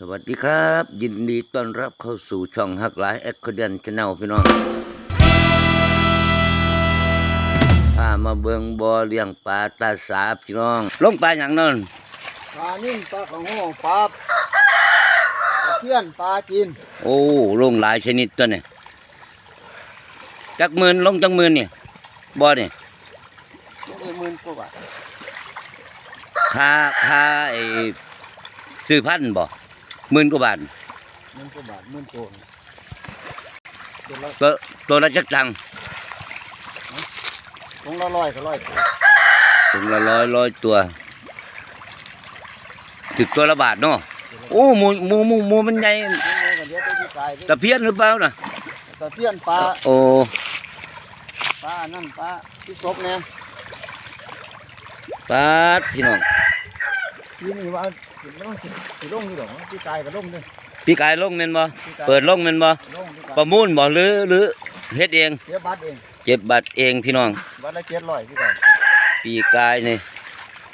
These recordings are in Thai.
สวัสดีครับ ยินดีต้อนรับเข้าสู่ช่องฮักหลายแอคเคเดนชาแนลพี่น้องพามาเบิงบ่อเลี้ยงปลาตาสาพี่น้อง ลงปลาอย่างนั้นปลานิ่มปลาของห้องปลาตะเพียนปลาจีนโอ้ลงหลายชนิดตัวเนี่ยจักหมื่นลงจักหมื่นเนี่ยบ่อเนี่ยไม่ได้หมื่นกว่าบาทค่าค่าไอ้ซื้อพันธุ์บ่ หมื่นกว่าบาทหมื่นกว่าบาทหมื่นตัวเดี๋ยวละตัวตัวละจักจังตรงละร้อยก็ร้อยตัวถึงละร้อยร้อยตัวถึงตัวละบาทเนาะโอ้หมูหมูหมูหมูมันใหญ่นี่ไงก็เดี๋ยวไปที่กายตะเพียนหรือเปล่าน่ะตะเพียนปลาโอ้ปลานั่นปลาที่ศพเนี่ยปาดพี่น้องที่นี่ว่า สิลงสิสิลงอยู่หรอที่กายก็ลงด้วยพี่กายลงแม่นบ่ที่กายเปิดลงแม่นบ่ลงที่กายประมูลบ่หรือหรือเฮ็ดเองเสียบัตรเองเก็บบัตรเองพี่น้องบัตรละเจ็ดร้อยที่กายปีกายนี่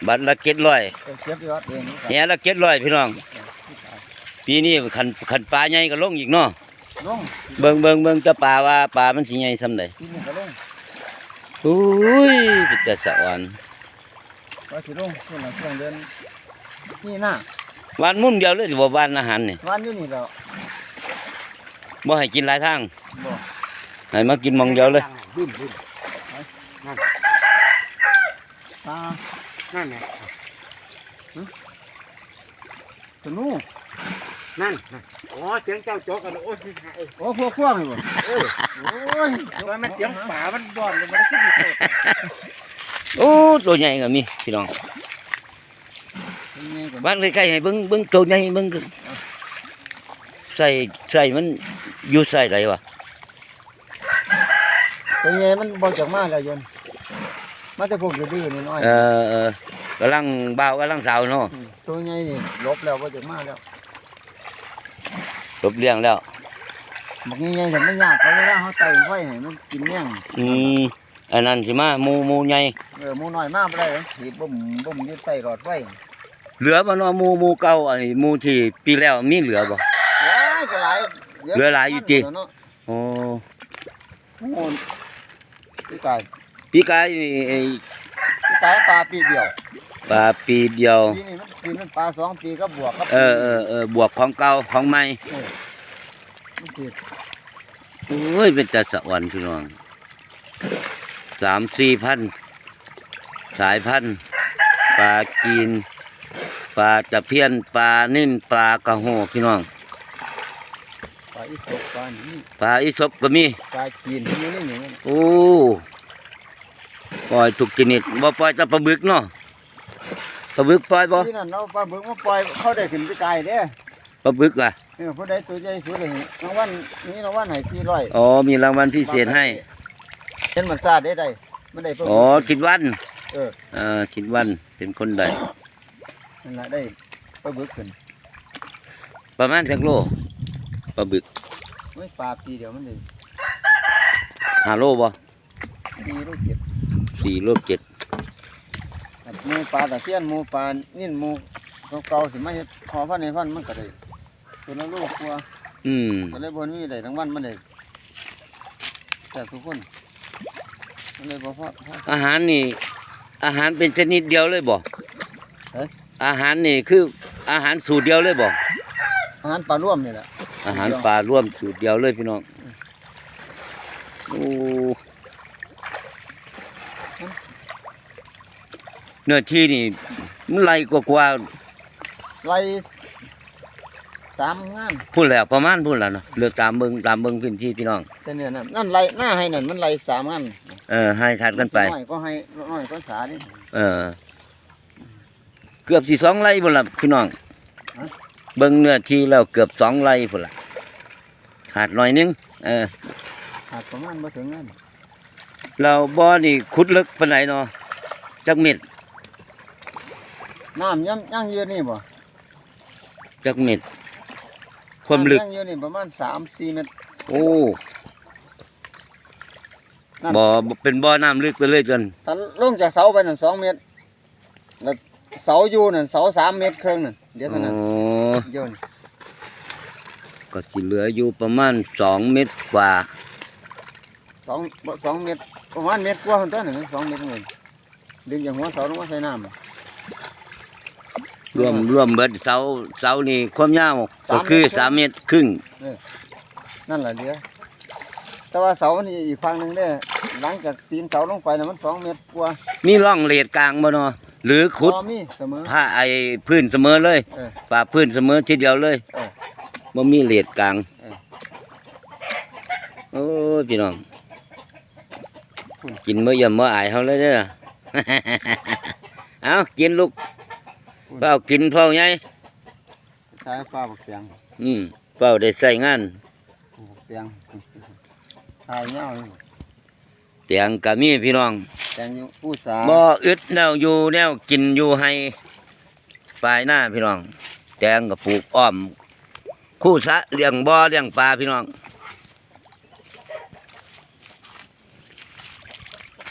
บัตรละเจ็ดร้อยเออเก็บที่วัดเองที่แหกายละเจ็ดร้อยพี่น้องที่กายปีนี้ขันขันปลาใหญ่ก็ลงอีกเนาะลงเบิ่งเบิ่งเบิ่งจะปลาว่าปลามันสิใหญ่ซำใดที่นี่ก็ลงอุ้ยเป็นแต่สะอ่อนว่าสิลงช่วงหลังช่วงเดือน นี่หน้าวันมุมเดียวเลยสิบ่วันอาหารนี่วันอยู่นี่แล้วบ่ให้กินหลายทางบ่ให้มากินหมองเดียวเลยบึ้มบึ้มตานั่นไงตะนูนั่นน่ะอ๋อเสียงเจ้าโจกกันโอ้ยเอ้ยโอ้พวกพวกนี่บ่โอ้ยโอ้ยว่ามันเสียงป่ามันบอนเลยมันขึ้นอยู่โตโอ้ตัวใหญ่ก็มีพี่น้อง นี่ก่อนบ้านใกล้ๆให้เบิ่งเบิ่งตัวใหญ่เบิ่งใส่ใส่มันอยู่ใส่ไรวะตัวใหญ่มันบ่จากมาแล้วยนมาแต่พวกดื้อๆน้อยเออเออกำลังบ่าวกำลังสาวเนาะๆอืมตัวใหญ่นี่ลบแล้วบ่จากมาแล้วจบเลี้ยงแล้วบักใหญ่ๆแต่มันยากเขาเวลาเขาไต่ไฟให้มันกินแม่งอืมอันนั้นสิมาหมูหมูใหญ่เออหมูน้อยมาบ่ได้เลยถีบบ่มบ่มอยู่ใต้หลอดไฟ เหลือบ่เนาะหมูหมูเก่าอันนี้หมูที่ปีแล้วมีเหลือบ่ หลายก็หลายดี๋วเหลือหลายอยู่จริง เนาะโอ้โอ้โหพี่กายปีกายนี่ไอ้พี่กายปลาปีเดียวปลาปีเดียว ปีนี้มันปีมันปลาสองปีก็บวกครับเออเออเออบวกของเก่าของใหม่มันติดโอ้ยเป็นแต่สะอ่อนพี่น้องสามสี่พันสายพันธุ์ปลากีน ปลาตะเพียนปลานิ่นปลากระโหพี่น้องปลาอีสกปลานี่ปลาอีสบก็มีปลาจีนที่นี่นี่นี่โอ้ปล่อยทุกชนิดบ่ปล่อยแต่ปลาบึกเนาะปลาบึกปล่อยบ่ที่นั่นเราปลาบึกมาปล่อยเขาได้ขึ้นไปไกลเด้ปลาบึกอะเออผู้ใดตัวใหญ่สุดเลยรางวัลนี่รางวัลให้สี่ร้อยอ๋อมีรางวัลพิเศษให้เห็นมันซาดได้ได้มันได้ปลาบึกอ๋อคิดวันเออเออคิดวันเป็นคนใด นั่นแหละได้ปลาบึกขึ้นประมาณสักโลปลาบึกไม่ปลาปีเดียวมันได้ห้าโลบ่ปีลูกเจ็ดสี่โลเจ็ดอันหมูปลาตะเพียนหมูปลานิ่นหมูเก่าๆสิมาเฮ็ดขอพันในพันมันก็ได้ตัวละลูกกลัวอืมก็เลยบนมีได้รางวัลมันได้แต่ทุกคนมันเลยบ่พอพออาหารนี่ อาหารเป็นชนิดเดียวเลยบ่เอ๊ะอาหารนี่คืออาหารสูตรเดียวเลยบ่อาหารปลาร่วมนี่แหละอาหารปลาร่วมสูตรเดียวเลยพี่น้องโอ้เนื้อที่นี่มันไรกว่ากว่าไล่สามงานพูดแล้วประมาณพูดแล้วเนาะเลือกตามเบิงตามเบิงพื้นที่พี่น้องแต่เนี่ยนะนั่นไล่หน้าให้นั่นมันไล่สามงานเออให้ทัดกันไปน้อยก็ให้น้อยก็สานี่เออเกือบสี่สองไร่พุ่นละพี่น้องฮะเบิ่งเนื้อที่แล้วเกือบสองไร่พุ่นละขาดหน่อยนึงเออขาดประมาณบ่ถึงงานเราบ่อนี่ขุดลึกปานไหนเนาะจักเม็ดน้ำยังยังเยอะนี่บ่จักเม็ดความลึกน้ำยังเยอะนี่ประมาณสามสี่เมตรโอ้นั่นบ่บ่เป็นบ่อน้ำลึกไปเลยจนถ้าลงจากเสาไปนั่นสองเมตรแล้ว เสาอยู่นั่นเสาสามเมตรครึ่งนั่นเดี๋ยวโอ้เท่านั้นเดี๋ยวนี่ก็สิเหลืออยู่ประมาณสองเม็ดกว่า สองบ่สองเมตรประมาณเมตรกว่าคนตัวหนึ่งสองเมตรเงินดึงจากหัวเสาลงมาใส่น้ำรวมรวมเบิดเสาเสานี่ความยาวก็สามคือเมตรสามเมตรครึ่งนั่นแหละเดียวแต่ว่าเสามันอีกฝั่งหนึ่งเด้อหลังจากตีนเสาลงไปน่ะมันสองเมตรกว่ามีร่องเลดกลางบ่เนาะ หรือขุดพอมีเสมอ ผ้าไอ้พื้นเสมอเลยเออฝ่าพื้นเสมอทีเดียวเลยเออบ่มีเลดกลางเออ โอ้ยพี่น้องกินมื้อยำมื้ออายเฮาเลยเด้อ เอากินลูกเฝ้ากินเฝ้าใหญ่ใช้ฟ้าบักเตียงอืมเฝ้าได้ใช้งานบักเตียงทายเงาเลยเตี ยงก็มีพี่น้องแตงอยู่ผู้สาบ่อึดแนวอยู่แนวกินอยู่ให้ปลายหน้าพี่น้อง แตงก็ปลูกอ้อม คู่สะเลี้ยงบ่อเลี้ยงปลาพี่น้อง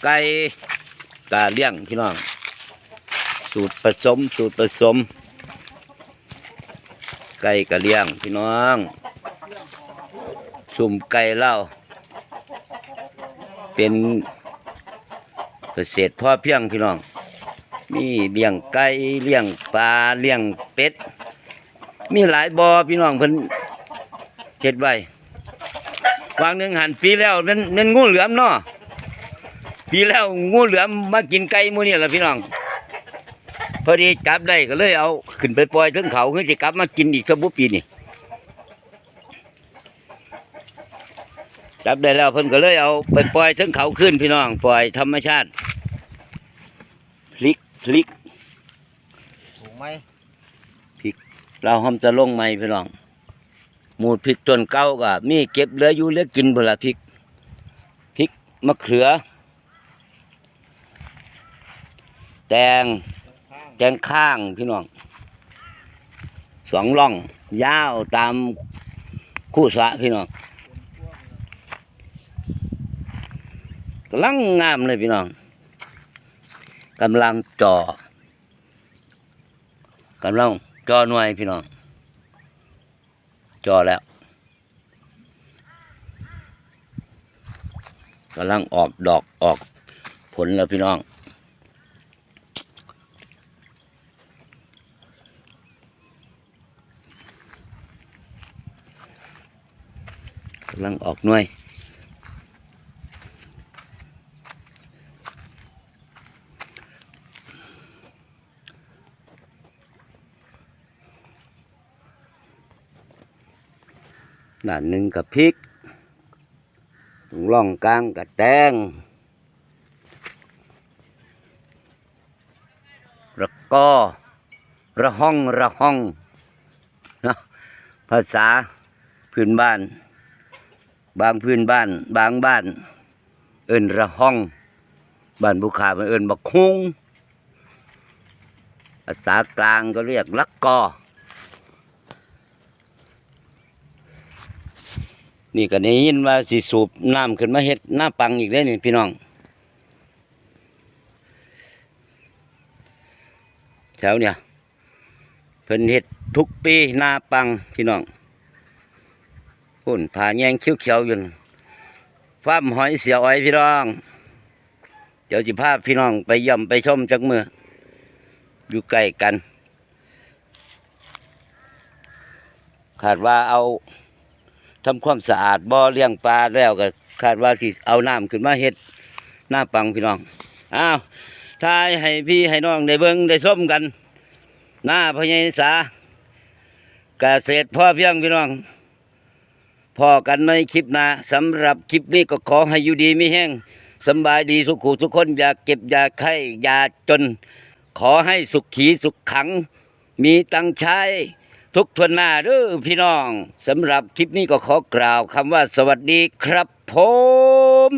ไก่กาเลี้ยงพี่น้อง สูตรผสมสูตรผสม ไก่กะเลี้ยงพี่น้อง สุ่มไก่เล่า เป็นเกษตรพ่อเพียงพี่น้อง มีเลี้ยงไก่เลี้ยงปลาเลี้ยงเป็ด มีหลายบ่อพี่น้องเพิ่นเฮ็ดไว้วางหนึ่งหันปีแล้วมันมันงูเหลือมเนาะปีแล้วงูเหลือมมากินไก่มื้อนี่แหละพี่น้อง พอดีจับได้ก็เลยเอาขึ้นไปปล่อยถึงเขาคือสิกลับมากินอีกสักบุปีนี่ จับได้แล้วเพิ่นก็เลยเอาไปปล่อยถึงเขาขึ้นพี่น้องปล่อยธรรมชาติพลิกพลิกถูกไหมเราหอมจะลงใหม่พี่น้องหมูดพริกต้นเก่าก็มีเก็บเหลืออยู่เหลือกินเบดละพริกพริกมะเขือ แตงแตงข้างพี่น้องสองร่องยาวตามคู่สระพี่น้อง กำลังงามเลยพี่น้องกำลังจอกำลังจอหน่วยพี่น้องจอแล้วกำลังออกดอกออกผลแล้วพี่น้อง กำลังออกหน่วย ด้านหนึ่งกับพริกตรงร่องกลางกับแตงระกอระห้องระห้องนะภาษาพื้นบ้าน บางพื้นบ้าน บางบ้าน เอินระห้อง บ้านบุคาเป็นเอินบักฮงภาษากลางก็เรียกลักกอ นี่ก็ได้ยินว่าสิสูบน้ำขึ้นมาเฮ็ดหน้าปังอีกได้อนี่พี่น้องแถวเนี่ยเพิ่นเฮ็ดทุกปีหน้าปังพี่น้องพุ่นผ่าแยงเขียวๆอยู่นั่นฟามหอยเสียอ้อยพี่น้อง เดี๋ยวจิพาพี่น้องไปย่ำไปชมจักมืออยู่ใกล้กัน ขาดว่าเอา ทำความสะอาดบ่อเลี้ยงปลาแล้วก็คาดว่าสิเอาน้ำขึ้นมาเฮ็ดหน้าปังพี่น้องอ้าวทายให้พี่ให้น้องได้เบิ่งได้ส้มกัน หน้าพญายสาเกษตรพ่อเพียงพี่น้องพอกันในคลิปน้าสำหรับคลิปนี้ก็ขอให้อยู่ดีไม่แห้งสบายดีสุขุทุกคนอย่าเก็บอย่าไข้อย่าจน ขอให้สุขขีสุขขัง มีตังใช้ ทุกทวนหน้าเด้อพี่น้องสำหรับคลิปนี้ก็ขอกล่าวคำว่าสวัสดีครับผม